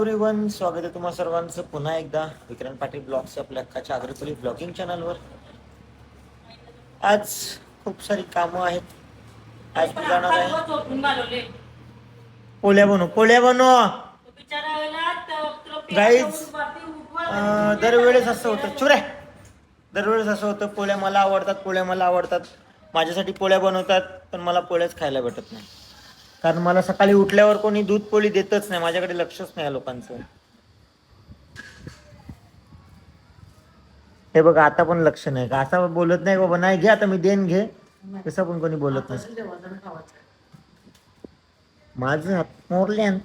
Hello स्वागत आहे तुम्हा सर्वांचं. पुन्हा एकदा विक्रांत पाटील ब्लॉग्स आपल्या अख्खाच्या आग्रपुरी ब्लॉगिंग चॅनलवर. आज खूप सारी कामं आहेत. आज मी जाणार आहे. पोळ्या बनव पोळ्या बनव. गाईज दरवेळेस असं होतं चुरे. दरवेळेस असं होतं पोळ्या मला आवडतात पोळ्या मला आवडतात. माझ्यासाठी पोळ्या बनवतात पण मला पोळ्याच खायला भेटत नाही. कारण मला सकाळी उठल्यावर कोणी दूध पोळी देतच नाही. माझ्याकडे लक्षच नाही या लोकांचं. हे बघा आता पण लक्ष नाही. का असा बोलत नाही बाबा नाही घे आता मी देन घे. तसं पण कोणी बोलत नाही. माझं हात मोरल्यान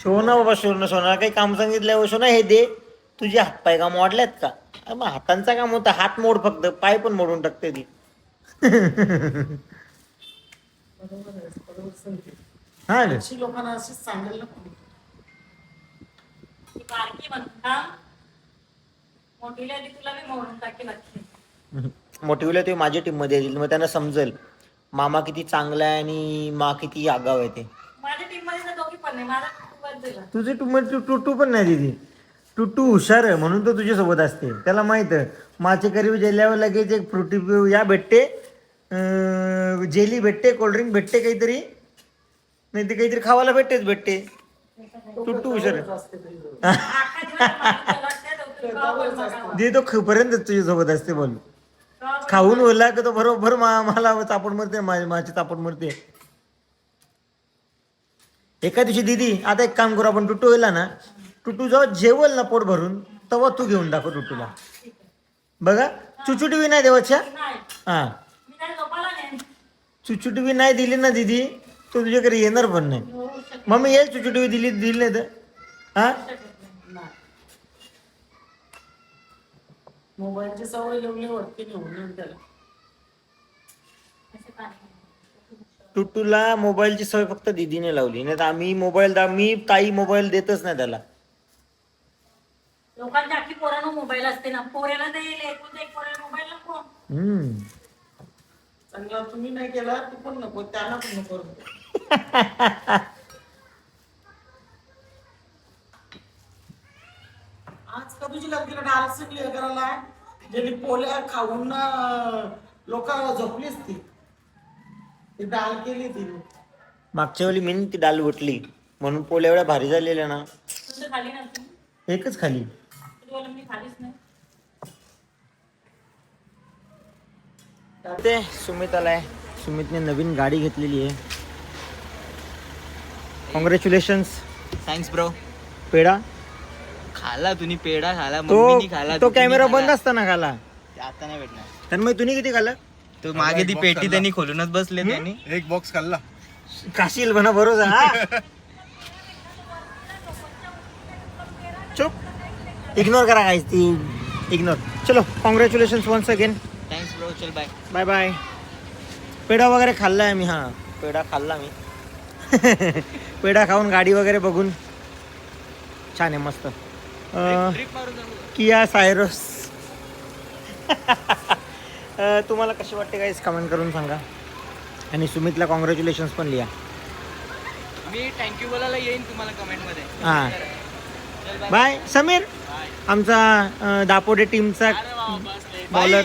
शोना बाबा शोना सोना काही काम सांगितलं शोना हे दे. तुझे हातपाय का मोडल्यात का? मग हातांचा काम होता. हात मोड फक्त. पाय पण मोडून टाकते ती. हा रे. अशी लोकांना मोटिवला ते माझ्या टीममध्ये येतील मग त्यांना समजेल. मामा किती चांगला आहे आणि मा किती आगाव आहे ते. माझ्या टीममध्ये तर दोघी पण नाही. माझा खूपच दिला तुझे टू टुटू पण नाही तू टुटू हुशार आहे म्हणून तो तुझ्यासोबत असते. त्याला माहीत आहे माचे करीब जेल्यावर लगेच एक फ्रुटी या भेटते अं, जेली भेटते कोल्ड्रिंक भेटते काहीतरी. नाही ते काहीतरी खावायला भेटतेच भेटते. टुटू हुशार आहे. दे तो खपर्यंत तुझ्यासोबत असते बोल. खाऊन बोलला की तो बरोबर मा- मला चापड मरते मा- माझी चापड मरते. एका दिवशी दीदी आता एक काम करू आपण टुटू होईला ना टुटू जेव्हा जेवल ना पोट भरून तेव्हा तू घेऊन दाखव टुटूला बघा चुचुटवी नाही देवाच्या? नाही हा. चुचुटवी नाही दिली ना दीदी तो तुझ्याकडे येणार पण नाही. मम्मी येईल चुचुटवी दिली दिली नाही तर. हा. मोबाईलची सवय लावली वरती घेऊन येऊन त्याला. असं काय. टुटूला मोबाईलची सवय फक्त दीदीने लावली नाही तर आम्ही मोबाईल मी काही मोबाईल देतच नाही त्याला. पोरांना मोबाईल असते ना. पोऱ्याला देईल एकूण एक पोऱ्याला मोबाईल नको. हम्म. चांगला तुम्ही नाही केला तू पण नको त्यांना पण नको आज का तुझी लागतील डान्स क्लिअर करायला ज्यांनी पोल्या खाऊन लोक झोपलीच ती ती डाल केली तिने मागच्या वेळी मी ती डाल उठली. म्हणून पोळ्या एवढ्या भारी झालेल्या ना. तुझं खाली नव्हती एकच खाली. तुझं मी खालीच नाही. ते सुमित आलाय सुमितने नवीन गाडी घेतलेली आहे. कॉंग्रॅच्युलेशन्स थँक्स ब्रो पेडा खाला तुम्ही पेढा खाला. तो मम्मीनी खाला तो तुम्ही कॅमेरा खाला. बंद असताना खाला. आता नाही भेटणार. तर मग तुम्ही किती खाल्लं? तो मागे ती पेटी त्यांनी खोलूनच बसले त्यांनी. एक बॉक्स खाल्ला. काशील म्हणा बरोबर हा? इग्नोर करा काहीच ती इग्नोर चलो congratulation once again thanks bro चल बाय बाय बाय पेढा वगैरे खाल्लाय मी हा. पेढा खाल्ला मी. पेढा खाऊन गाडी वगैरे बघून. छान आहे मस्त. किया सायरस. तुम्हाला कशी वाटते काहीच कमेंट करून सांगा. आणि सुमितला कॉंग्रॅच्युलेशन्स पण लिहा. मी थँक्यू बोलायला येईन तुम्हाला कमेंटमध्ये. हा. बाय. समीर आमचा दापोडे टीमचा बॉलर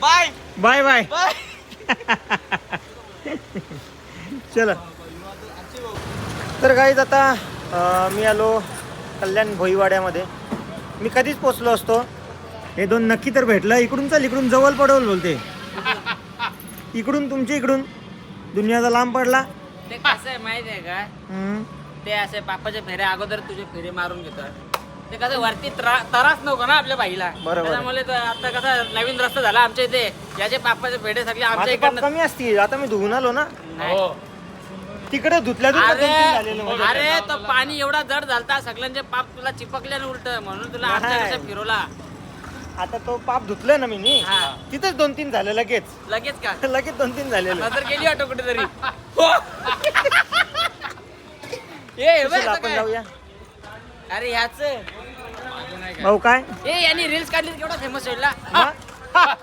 बाय. बाय. बाय चला. तर काहीच आता मी आलो कल्याण भोईवाड्यामध्ये. मी कधीच पोचलो असतो. हे दोन नक्की तर भेटलं. इकडून चल इकडून जवळ पडवल बोलते. इकडून तुमच्या इकडून. दुनियाचा लांब पडला. माहिती आहे का. ते असे बापाच्या फेऱ्या अगोदर तुझे फेरे मारून घेतात ते कसं वरती त्रा- त्रास नको ना आपल्या बाईला बरोबर. त्यामुळे तर आता कसं नवीन रस्ता झाला आमच्या इथे याचे बापाचे फेडे सगळे आमच्या माझे पाप इकडनं कमी असतील आता मी धुवून आलो ना नाही. तिकडे धुतल्या अरे दोन तीन झालेलं माझ्या. अरे तो पाणी एवढा जड झालता सगळ्यांचे पाप तुला चिपकले ना उलट म्हणून तुला आमच्या नाही. कसं फिरवला आता तो पाप धुतलं ना मी नी. हा. तिथेच दोन तीन झाले लगेच लगेच का लगेच दोन तीन झालेले नंतर गेली वाटो कुठेतरी हो. ए बघ चला, आता आपण काय? जाऊया. अरे ह्याच. भाऊ काय? यांनी रील्स काढली केवढा फेमस होईल ना? हा?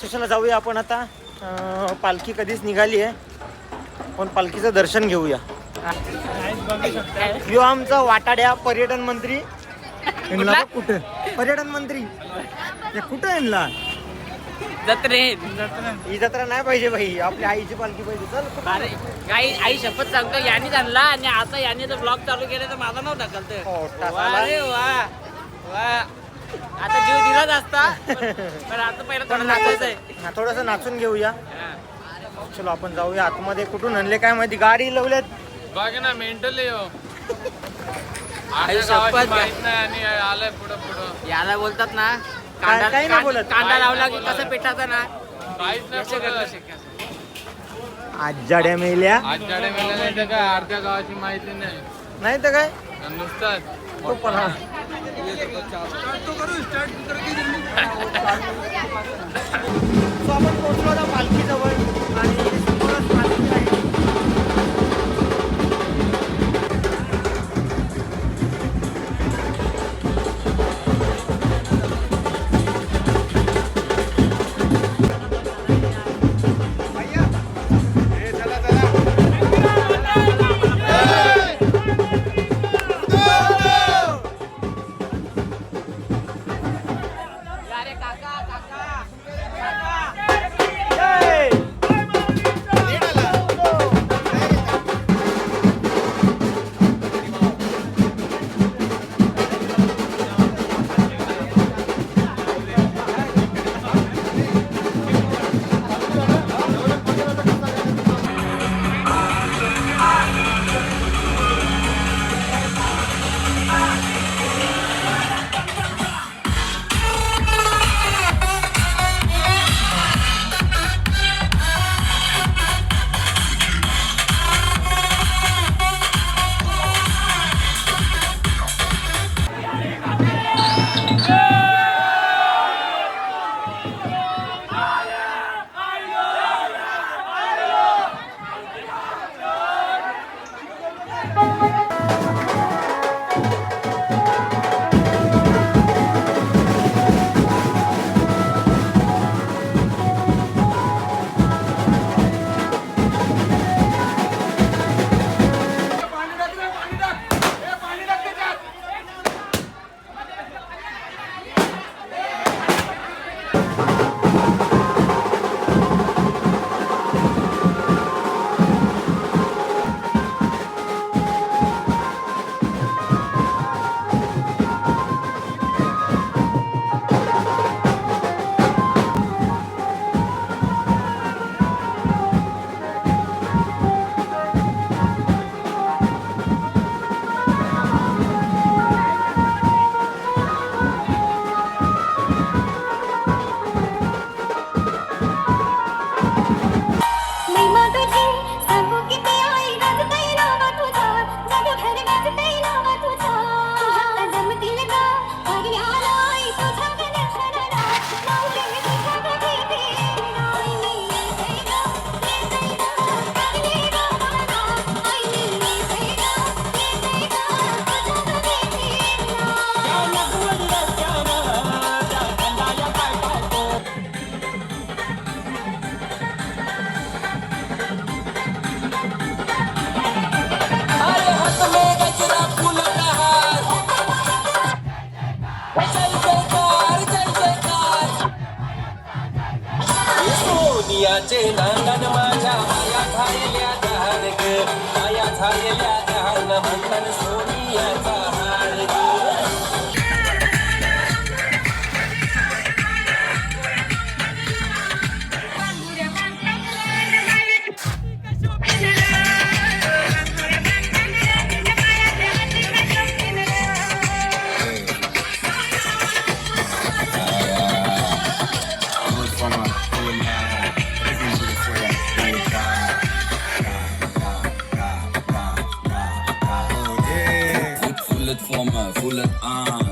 सुशाला जाऊया आपण आता. अं, पालखी कधीच निघाली आहे. पण पालखीचं दर्शन घेऊया. यो आमचा वाटाड्या पर्यटन मंत्री. बघ कुठे? पर्यटन मंत्री. हे कुठे यांना जत्रेत ही जत्रा नाही पाहिजे भाई. आपल्या आईची पालखी पाहिजे. चल? अरे काही आई शपथ सांगतो याने आणला आणि आता याने जर ब्लॉग चालू केले तर माझा नाव हो, ढकलत. अरे वा. वा. आता जीव दिलाच असता. पण- पण आता पहिला थोडं नाचायचं आहे. हा, थोडंसं नाचून घेऊया. हा. चलो आपण जाऊया. आतमध्ये कुठून आणले काय माहिती? गाडी लावल्यात. बघ ना मेंटल आई आहे शपथ. माहीत नाही आणि आलाय पुढं पुढं. याला बोलतात ना कांदा काही नाही कांदा- बोलत. कांदा काही लावला की. कसं पिठाचा ना? काहीच नाही आजाड्या मेल्या. मेलं नाही तर काय अर्ध्या गावाची माहिती नाही. नाही तर काय? नुसताच. तो पण हा. आपण पोहोचलो आता पालखीजवळ आणि 这难。Sommer, full and arm.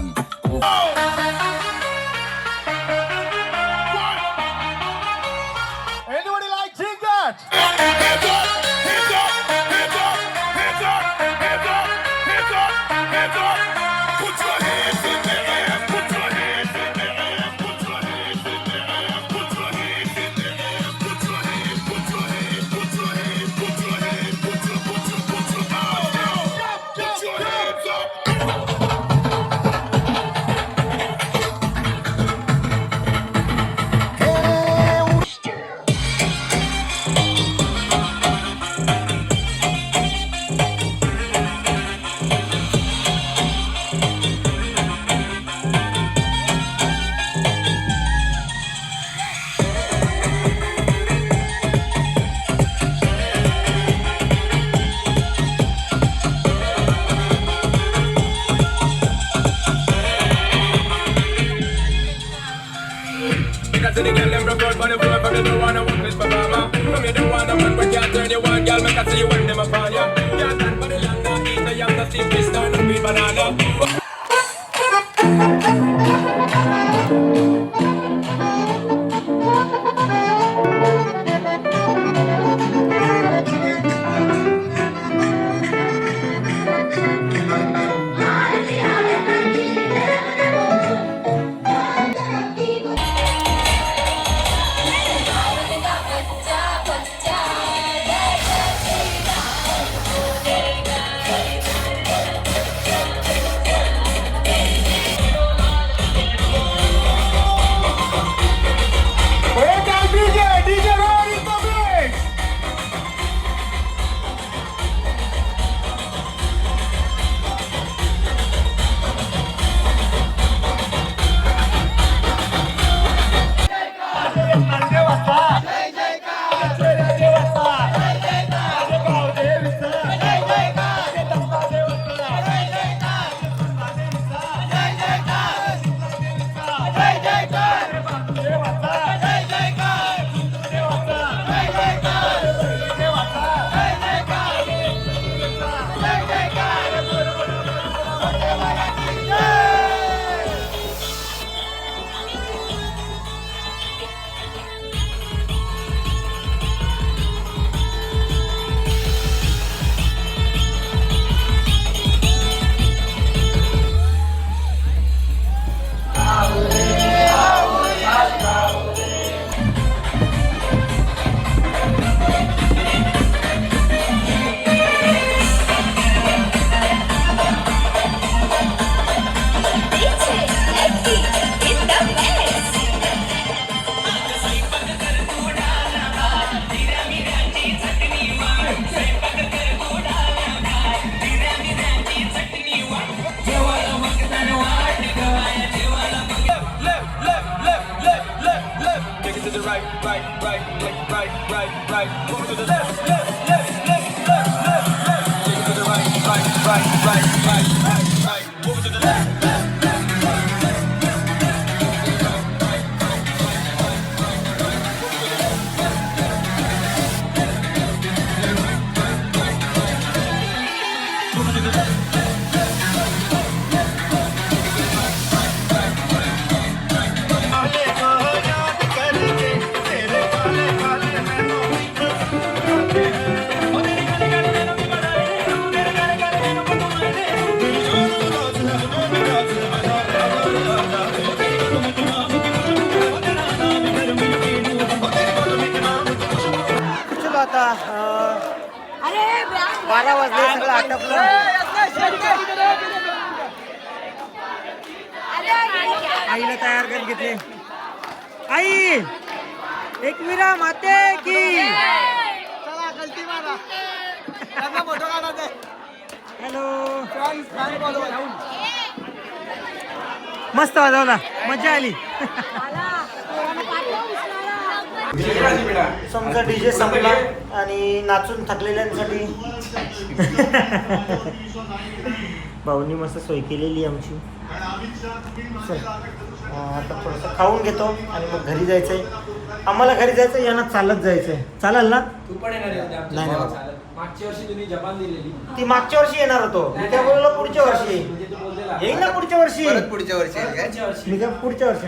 बारा वाजले सगळं आटपलं. आईला तयार करत घेतले. आई एक विरा माते की. हॅलो. मस्त वाजवला मजा आली. समजा डीजे संपला आणि नाचून थकलेल्यांसाठी भाऊनी मस्त सोय केलेली आहे आमची. चल आता थोडंसं खाऊन घेतो आणि मग घरी जायचंय. आम्हाला घरी जायचं यांना चालत जायचंय. चालेल ना? तू पण येणार आहे नाही, नाही. मागच्या वर्षी तुम्ही जपान दिलेली. ती मागच्या वर्षी येणार होतो. मी काय बोललो पुढच्या वर्षी. म्हणजे येईल ना पुढच्या वर्षी? परत पुढच्या वर्षी येईल काय? पुढच्या वर्षी. मी काय पुढच्या वर्षी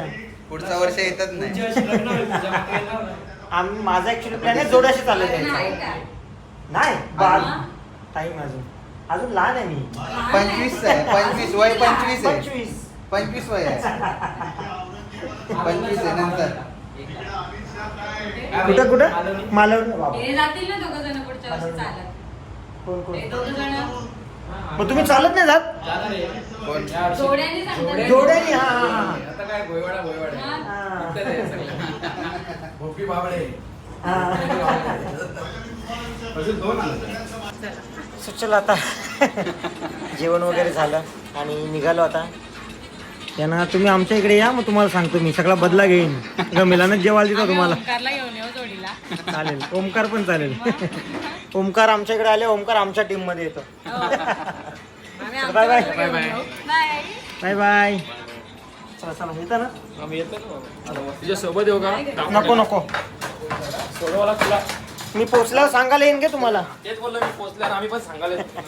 पुढचा वर्ष येतच पुढच्या नाही वर्षी लग्न होईल नाही. आम्ही माझा ऍक्च्युली प्लॅन आहे जोड्याशी चालत जायचं. नाही टाईम अजून. अजून लहान आहे मी. पंचवीस आहे पंचवीस वय पंचवीस आहे. पंचवीस. पंचवीस वय आहे. पंचवीस आहे नंतर. कुठं कुठं मालवणी. बाबा. हे जातील ना दोघं जण पुढच्या वर्षी चालत. कोण कोण? हे दोघं जण. मग तुम्ही चालत नाही जात. जोड्याने सांगतात. जोड्याने. हा हा, हा. आता काय गोयवाडा गोयवाडा. हा. हा. इथं आहे सगळं. भोपी बाबडे हा. अजून दोन आले. So, चला आता. जेवण वगैरे झालं आणि निघालो आता. त्यांना तुम्ही आमच्या इकडे या मग तुम्हाला सांगतो मी. सगळा बदला घेईन. गमिलानच जेवायला देतो तुम्हाला. ओंकारला घेऊन येऊ जोडीला. चालेल. ओमकार पण चालेल. ओमकार आमच्या इकडे आले ओमकार आमच्या टीममध्ये येतो आम्ही बाय बाय बाय बाय. येऊ. Bye bye. बाय चला चला येतं ना? आम्ही येतो ना. बाबा. तुझ्या सोबत येऊ का? नको नको. सोडवाला तुला. मी पोचल्यावर सांगायला येईन का तुम्हाला तेच बोललो मी पोचल्यावर आम्ही पण सांगायला येतो.